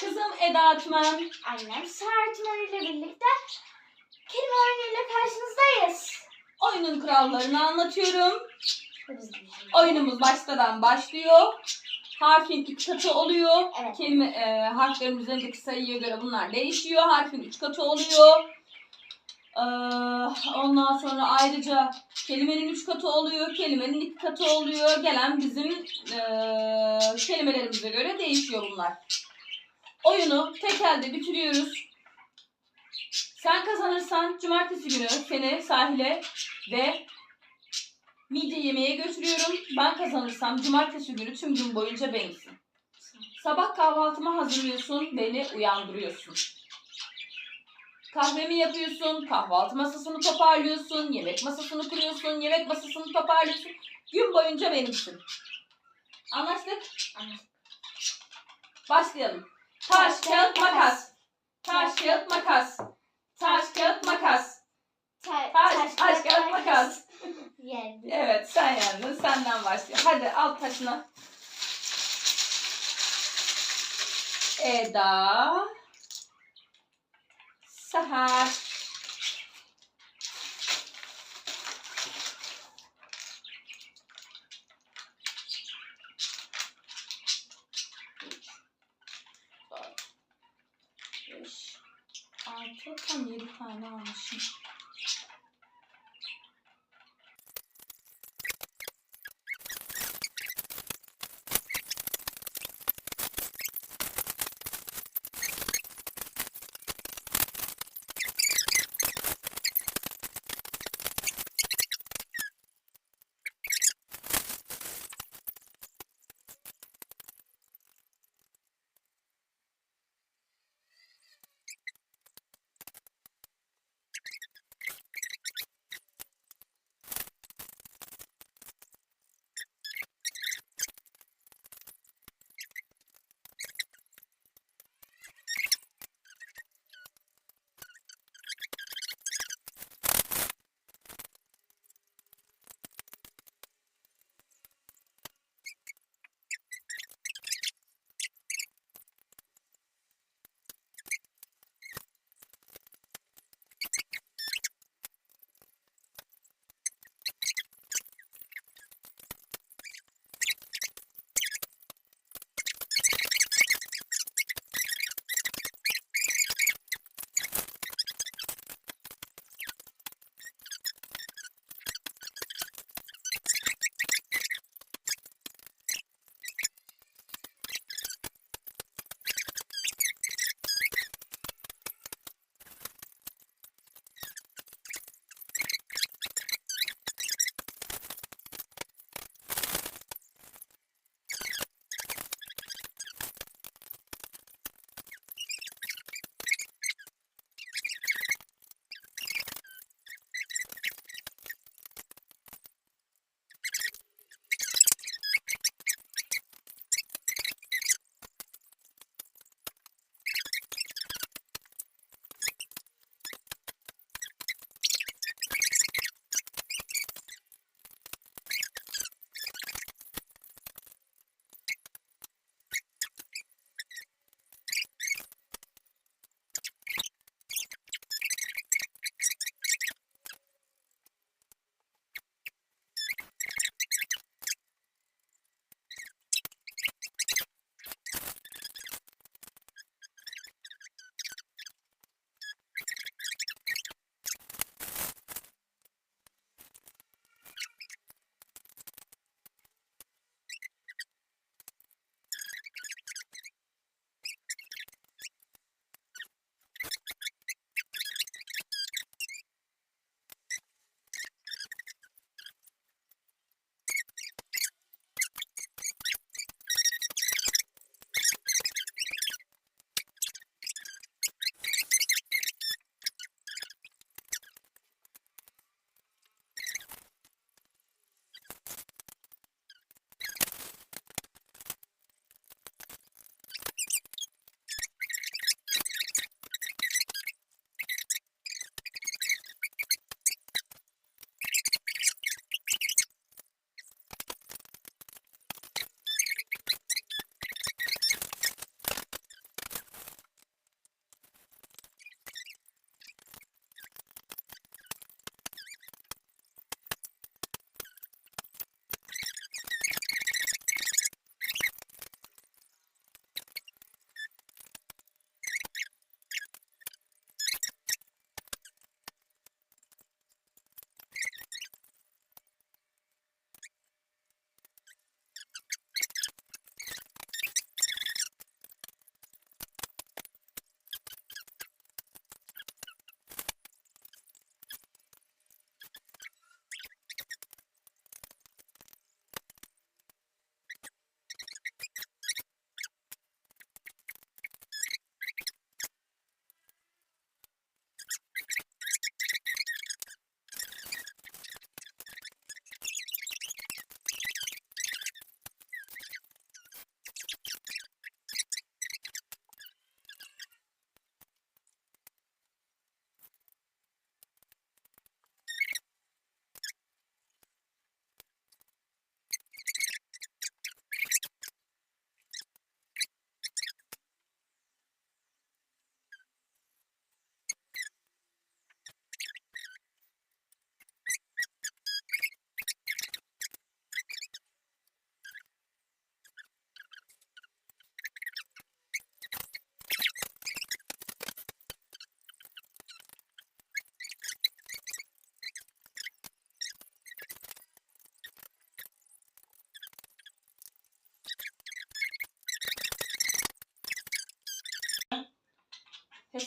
Kızım Eda Tümen. Annem Sertman ile birlikte kelime oyunuyla karşınızdayız. Oyunun kurallarını anlatıyorum. Oyunumuz baştadan başlıyor. Harfin iki katı oluyor. Evet. Kelime, e, harflerin üzerindeki sayıya göre bunlar değişiyor. Harfin üç katı oluyor. Ee, ondan sonra ayrıca kelimenin üç katı oluyor. Kelimenin iki katı oluyor. Gelen bizim e, kelimelerimize göre değişiyor bunlar. Oyunu tek elde bitiriyoruz. Sen kazanırsan cumartesi günü seni sahile ve midye yemeğe götürüyorum. Ben kazanırsam cumartesi günü tüm gün boyunca benimsin. Sabah kahvaltımı hazırlıyorsun, beni uyandırıyorsun. Kahvemi yapıyorsun, kahvaltı masasını toparlıyorsun, yemek masasını kuruyorsun, yemek masasını toparlıyorsun. Gün boyunca benimsin. Anlaştık? Anlaştık. Başlayalım. Taş, kağıt, makas. Taş, kağıt, makas. Taş, kağıt, makas. Ta- Taş, taş, kağıt, makas. Evet sen yendin. Senden başlıyor. Hadi al taşını. Eda. Seher. Tam yedi tane almışım.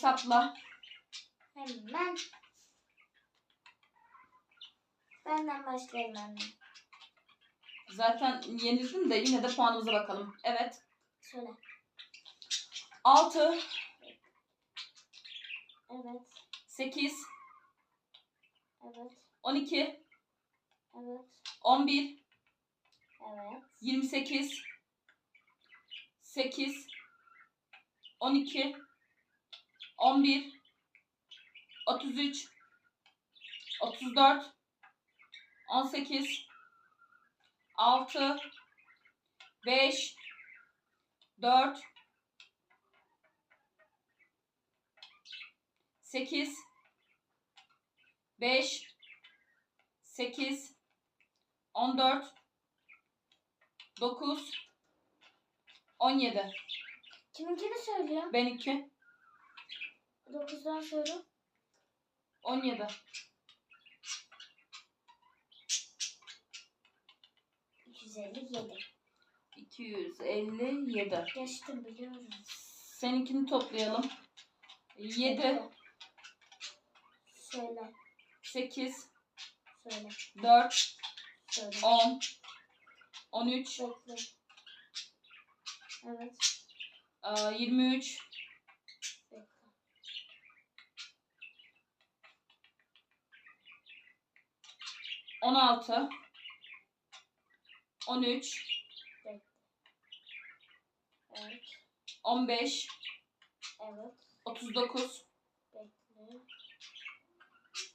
Hesapla. Hemen. Benden başlayalım anne. Zaten yenildin de yine de puanımıza bakalım. Evet. Söyle. 6, Evet. 8, Evet. 12, Evet. 11, Evet. 28, 8, 12, 11, 33, 34, 18, 6, 5, 4, 8, 5, 8, 14, 9, 17. Kiminkini söylüyor? Benimki 9'dan sonra. 17. 257. 257. Geçtim biliyorum. Seninkini toplayalım. 7, Söyle. 8, Söyle. 4, Söyle. 10, 13, Bekle. Evet. eee, 23, 16 13 Evet. 15 Evet. 39 Bekle.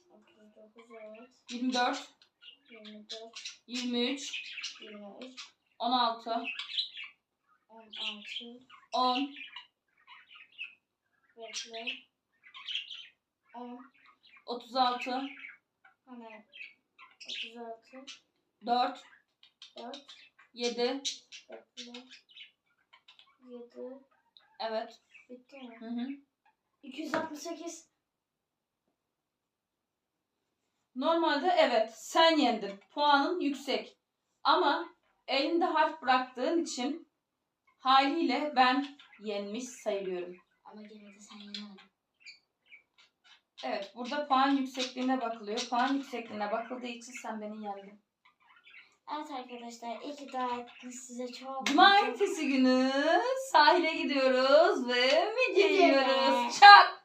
39 evet. 24 24 23 23 16 16 10 Bekle. 36 36. dört, 4. yedi. Bekle. 7. Evet. Bitti mi? Hı hı. 268. Normalde evet sen yendin. Puanın yüksek. Ama elinde harf bıraktığın için haliyle ben yenmiş sayılıyorum. Ama gene de sen yenemedin. Evet burada puan yüksekliğine bakılıyor. Puan yüksekliğine bakıldığı için sen beni yendin. Evet arkadaşlar iyi ki daha ettiniz size çok Cumartesi günü sahile gidiyoruz ve midye Midye. yiyoruz. Çak